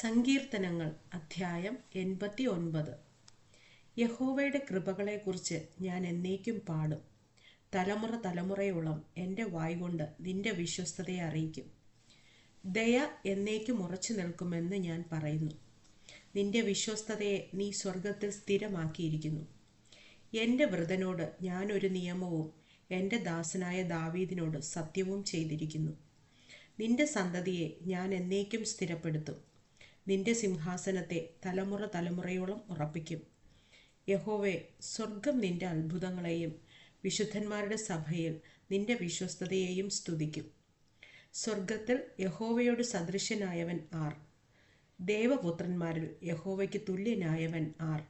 സങ്കീർത്തനങ്ങൾ അധ്യായം എൺപത്തി ഒൻപത് യഹോവയുടെ കൃപകളെക്കുറിച്ച് ഞാൻ എന്നേക്കും പാടും. തലമുറ തലമുറയോളം എന്റെ വായ്കൊണ്ട് നിന്റെ വിശ്വസ്തതയെ അറിയിക്കും. ദയ എന്നേക്കും ഉറച്ചു നിൽക്കുമെന്ന് ഞാൻ പറയുന്നു. നിന്റെ വിശ്വസ്തതയെ നീ സ്വർഗത്തിൽ സ്ഥിരമാക്കിയിരിക്കുന്നു. എന്റെ വൃതനോട് ഞാനൊരു നിയമവും എന്റെ ദാസനായ ദാവീദിനോട് സത്യവും ചെയ്തിരിക്കുന്നു. നിന്റെ സന്തതിയെ ഞാൻ എന്നേക്കും സ്ഥിരപ്പെടുത്തും. നിന്റെ സിംഹാസനത്തെ തലമുറ തലമുറയോളം ഉറപ്പിക്കും. യഹോവെ സ്വർഗം നിന്റെ അത്ഭുതങ്ങളെയും വിശുദ്ധന്മാരുടെ സഭയിൽ നിന്റെ വിശ്വസ്തതയെയും സ്തുതിക്കും. സ്വർഗത്തിൽ യഹോവയോട് സദൃശ്യനായവൻ ആർ. ദേവപുത്രന്മാരിൽ യഹോവയ്ക്ക് തുല്യനായവൻ ആർ.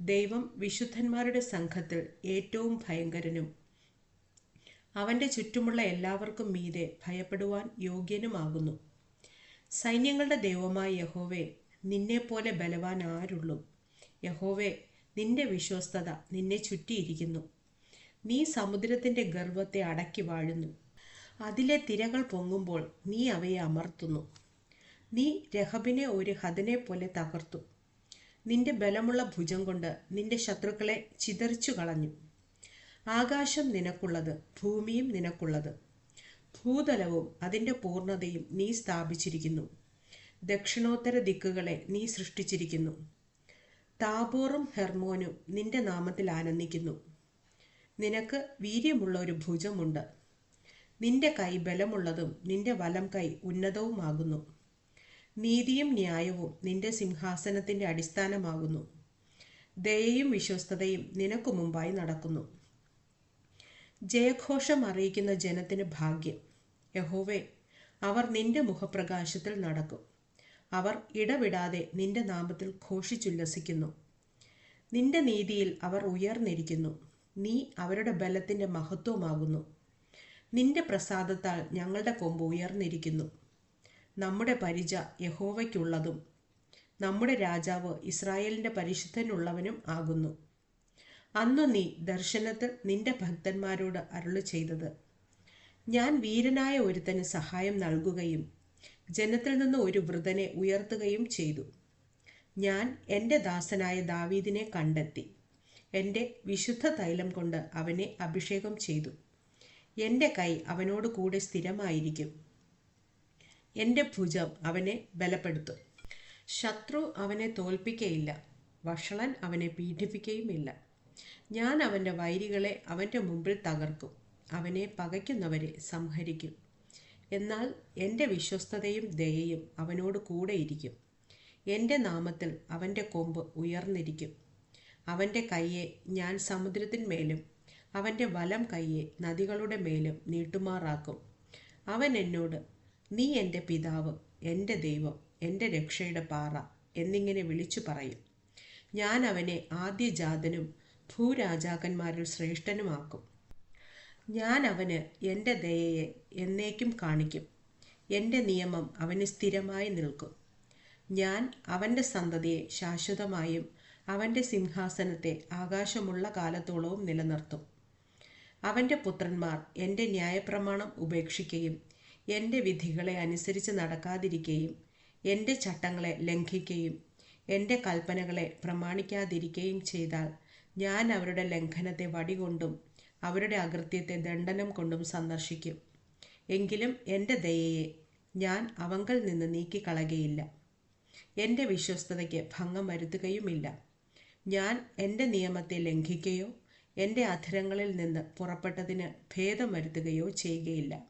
ദൈവം വിശുദ്ധന്മാരുടെ സംഘത്തിൽ ഏറ്റവും ഭയങ്കരനും അവന്റെ ചുറ്റുമുള്ള എല്ലാവർക്കും മീതെ ഭയപ്പെടുവാൻ യോഗ്യനുമാകുന്നു. സൈന്യങ്ങളുടെ ദൈവമായ യഹോവേ നിന്നെപ്പോലെ ബലവാൻ ആരുള്ളൂ. യഹോവേ നിന്റെ വിശ്വസ്തത നിന്നെ ചുറ്റിയിരിക്കുന്നു. നീ സമുദ്രത്തിന്റെ ഗർവത്തെ അടക്കി വാഴുന്നു. അതിലെ തിരകൾ പൊങ്ങുമ്പോൾ നീ അവയെ അമർത്തുന്നു. നീ രഹബിനെ ഒരു ഹതനെ പോലെ തകർത്തു. നിന്റെ ബലമുള്ള ഭുജം കൊണ്ട് നിന്റെ ശത്രുക്കളെ ചിതറിച്ചു കളഞ്ഞു ആകാശം നിനക്കുള്ളത് ഭൂമിയും നിനക്കുള്ളത്. ഭൂതലവും അതിന്റെ പൂർണതയും നീ സ്ഥാപിച്ചിരിക്കുന്നു. ദക്ഷിണോത്തര ദിക്കുകളെ നീ സൃഷ്ടിച്ചിരിക്കുന്നു. താബോറും ഹെർമോനും നിന്റെ നാമത്തിൽ ആനന്ദിക്കുന്നു. നിനക്ക് വീര്യമുള്ള ഒരു ഭുജമുണ്ട്. നിന്റെ കൈ ബലമുള്ളതും നിന്റെ വലം കൈ ഉന്നതവുമാകുന്നു. നീതിയും ന്യായവും നിന്റെ സിംഹാസനത്തിന്റെ അടിസ്ഥാനമാകുന്നു. ദയയും വിശ്വസ്തതയും നിനക്കു മുമ്പായി നടക്കുന്നു. ജയഘോഷം അറിയിക്കുന്ന ജനത്തിന് ഭാഗ്യം. യഹോവേ അവർ നിന്റെ മുഖപ്രകാശത്തിൽ നടക്കും. അവർ ഇടവിടാതെ നിന്റെ നാമത്തിൽ ഘോഷിച്ചുല്ലസിക്കുന്നു. നിന്റെ നീതിയിൽ അവർ ഉയർന്നിരിക്കുന്നു. നീ അവരുടെ ബലത്തിന്റെ മഹത്വമാകുന്നു. നിന്റെ പ്രസാദത്താൽ ഞങ്ങളുടെ കൊമ്പ് ഉയർന്നിരിക്കുന്നു. നമ്മുടെ പരിച യഹോവയ്ക്കുള്ളതും നമ്മുടെ രാജാവ് ഇസ്രായേലിന്റെ പരിശുദ്ധനുള്ളവനും ആകുന്നു. അന്നു നീ ദർശനത്തിൽ നിന്റെ ഭക്തന്മാരോട് അരുളി ചെയ്തത്. ഞാൻ വീരനായ ഒരുത്തന് സഹായം നൽകുകയും ജനത്തിൽ നിന്ന് ഒരു വൃതനെ ഉയർത്തുകയും ചെയ്തു. ഞാൻ എന്റെ ദാസനായ ദാവീദിനെ കണ്ടെത്തി. എന്റെ വിശുദ്ധ തൈലം കൊണ്ട് അവനെ അഭിഷേകം ചെയ്തു. എന്റെ കൈ അവനോട് കൂടെ സ്ഥിരമായിരിക്കും. എന്റെ ഭുജം അവനെ ബലപ്പെടുത്തും. ശത്രു അവനെ തോൽപ്പിക്കയില്ല. വഷളൻ അവനെ പീഡിപ്പിക്കുകയുമില്ല ഞാൻ അവന്റെ വൈരികളെ അവന്റെ മുമ്പിൽ തകർക്കും. അവനെ പകയ്ക്കുന്നവരെ സംഹരിക്കും. എന്നാൽ എന്റെ വിശ്വസ്തതയും ദയയും അവനോട് കൂടെയിരിക്കും എന്റെ നാമത്തിൽ അവന്റെ കൊമ്പ് ഉയർന്നിരിക്കും. അവന്റെ കൈയെ ഞാൻ സമുദ്രത്തിന്മേലും അവന്റെ വലം കൈയെ നദികളുടെ മേലും നീട്ടുമാറാക്കും. അവൻ എന്നോട് നീ എന്റെ പിതാവ് എന്റെ ദൈവം എന്റെ രക്ഷയുടെ പാറ എന്നിങ്ങനെ വിളിച്ചു പറയും. ഞാൻ അവനെ ആദ്യജാതനും ഭൂരാജാക്കന്മാരിൽ ശ്രേഷ്ഠനുമാക്കും. ഞാൻ അവന് എന്റെ ദയയെ എന്നേക്കും കാണിക്കും. എന്റെ നിയമം അവന് സ്ഥിരമായി നിൽക്കും. ഞാൻ അവന്റെ സന്തതിയെ ശാശ്വതമായും അവന്റെ സിംഹാസനത്തെ ആകാശമുള്ള കാലത്തോളവും നിലനിർത്തും. അവന്റെ പുത്രന്മാർ എന്റെ ന്യായപ്രമാണം ഉപേക്ഷിക്കുകയും എന്റെ വിധികളെ അനുസരിച്ച് നടക്കാതിരിക്കുകയും എന്റെ ചട്ടങ്ങളെ ലംഘിക്കുകയും എന്റെ കൽപ്പനകളെ പ്രമാണിക്കാതിരിക്കുകയും ചെയ്താൽ ഞാൻ അവരുടെ ലംഘനത്തെ വടികൊണ്ടും അവരുടെ അകൃത്യത്തെ ദണ്ഡനം കൊണ്ടും സന്ദർശിക്കും. എങ്കിലും എന്റെ ദയയെ ഞാൻ അവങ്കൽ നിന്ന് നീക്കിക്കളകയില്ല. എന്റെ വിശ്വസ്തതയ്ക്ക് ഭംഗം വരുത്തുകയുമില്ല. ഞാൻ എന്റെ നിയമത്തെ ലംഘിക്കുകയോ എന്റെ അധരങ്ങളിൽ നിന്ന് പുറപ്പെട്ടതിന് ഭേദം വരുത്തുകയോ ചെയ്യുകയില്ല.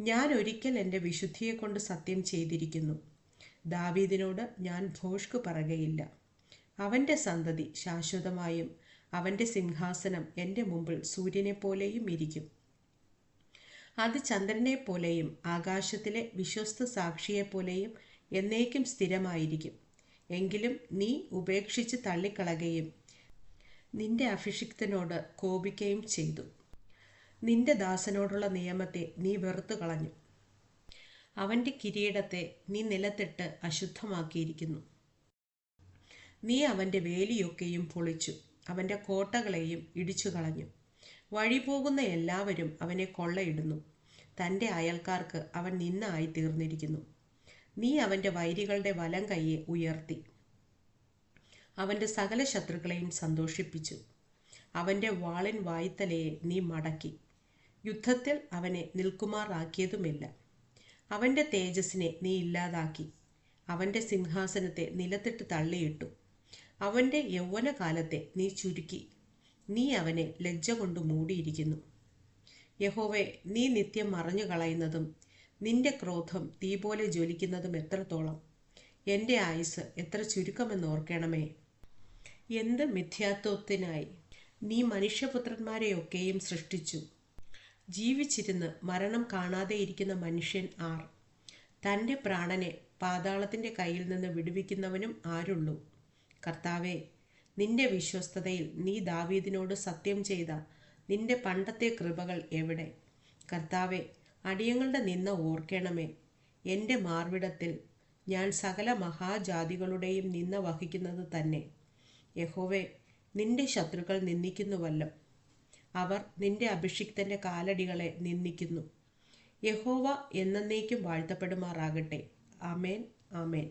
ഞാൻ ഒരിക്കൽ എന്റെ വിശുദ്ധിയെക്കൊണ്ട് സത്യം ചെയ്തിരിക്കുന്നു. ദാവീദിനോട് ഞാൻ ഭോഷ്ക് പറകയില്ല. അവന്റെ സന്തതി ശാശ്വതമായും അവന്റെ സിംഹാസനം എന്റെ മുമ്പിൽ സൂര്യനെ പോലെയും ഇരിക്കും. അത് ചന്ദ്രനെ പോലെയും ആകാശത്തിലെ വിശ്വസ്ത സാക്ഷിയെ സാക്ഷിയെപ്പോലെയും എന്നേക്കും സ്ഥിരമായിരിക്കും. എങ്കിലും നീ ഉപേക്ഷിച്ച് തള്ളിക്കളകയും നിന്റെ അഭിഷിക്തനോട് കോപിക്കുകയും ചെയ്തു. നിന്റെ ദാസനോടുള്ള നിയമത്തെ നീ വെറുത്തു കളഞ്ഞു. അവന്റെ കിരീടത്തെ നീ നിലത്തിട്ട് അശുദ്ധമാക്കിയിരിക്കുന്നു. നീ അവന്റെ വേലിയൊക്കെയും പൊളിച്ചു അവന്റെ കോട്ടകളെയും ഇടിച്ചു കളഞ്ഞു വഴി പോകുന്ന എല്ലാവരും അവനെ കൊള്ളയിടുന്നു. തന്റെ അയൽക്കാർക്ക് അവൻ നിന്നായി തീർന്നിരിക്കുന്നു. നീ അവന്റെ വൈരികളുടെ വലം കൈയെ ഉയർത്തി. അവന്റെ സകല ശത്രുക്കളെയും സന്തോഷിപ്പിച്ചു. അവന്റെ വാളിൻ വായ്ത്തലയെ നീ മടക്കി. യുദ്ധത്തിൽ അവനെ നിൽക്കുമാറാക്കിയതുമില്ല. അവന്റെ തേജസ്സിനെ നീ ഇല്ലാതാക്കി. അവന്റെ സിംഹാസനത്തെ നിലത്തിട്ട് തള്ളിയിട്ടു. അവന്റെ യൗവനകാലത്തെ നീ ചുരുക്കി. നീ അവനെ ലജ്ജ കൊണ്ട് മൂടിയിരിക്കുന്നു. യഹോവെ നീ നിത്യം മറഞ്ഞു കളയുന്നതും നിന്റെ ക്രോധം തീ പോലെ ജ്വലിക്കുന്നതും എത്രത്തോളം? എന്റെ ആയുസ് എത്ര ചുരുക്കമെന്ന് ഓർക്കണമേ. എന്ത് മിഥ്യാത്വത്തിനായി നീ മനുഷ്യപുത്രന്മാരെയൊക്കെയും സൃഷ്ടിച്ചു. ജീവിച്ചിരുന്ന് മരണം കാണാതെ ഇരിക്കുന്ന മനുഷ്യൻ ആർ? തന്റെ പ്രാണനെ പാതാളത്തിന്റെ കയ്യിൽ നിന്ന് വിടുവിക്കുന്നവനും ആരുള്ളൂ. കർത്താവെ നിന്റെ വിശ്വസ്തതയിൽ നീ ദാവീദിനോട് സത്യം ചെയ്ത നിന്റെ പണ്ടത്തെ കൃപകൾ എവിടെ? കർത്താവെ അടിയങ്ങളുടെ നിന്ന ഓർക്കണമേ. എന്റെ മാർവിടത്തിൽ ഞാൻ സകല മഹാജാതികളുടെയും നിന്ന വഹിക്കുന്നത് തന്നെ. യഹോവെ നിന്റെ ശത്രുക്കൾ നിന്ദിക്കുന്നുവല്ലോ. അവർ നിന്റെ അഭിഷിക്തന്റെ കാലടികളെ നിന്ദിക്കുന്നു. യഹോവ എന്നേക്കും വാഴ്ത്തപ്പെടുമാറാകട്ടെ. ആമേൻ ആമേൻ.